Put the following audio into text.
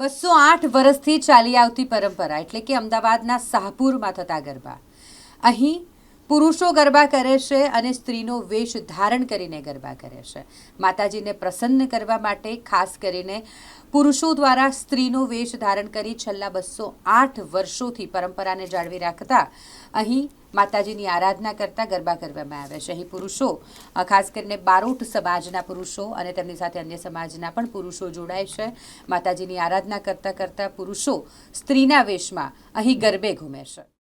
બસો આઠ વર્ષથી ચાલી આવતી પરંપરા એટલે કે અમદાવાદના શાહપુરમાં થતા ગરબા. અહીં પુરુષો ગરબા કરે છે અને સ્ત્રીનો વેશ ધારણ કરીને ગરબા કરે છે. માતાજીને પ્રસન્ન કરવા માટે ખાસ કરીને પુરુષો દ્વારા સ્ત્રીનો વેશ ધારણ કરી છેલ્લા બસો આઠ વર્ષોથી પરંપરાને જાળવી રાખતા અહીં માતાજીની આરાધના કરતા ગરબા કરવામાં આવે છે. અહીં પુરુષો ખાસ કરીને બારોટ સમાજના પુરુષો અને તેમની સાથે અન્ય સમાજના પણ પુરુષો જોડાય છે. માતાજીની આરાધના કરતા કરતા પુરુષો સ્ત્રીના વેશમાં અહીં ગરબે ઘૂમે છે.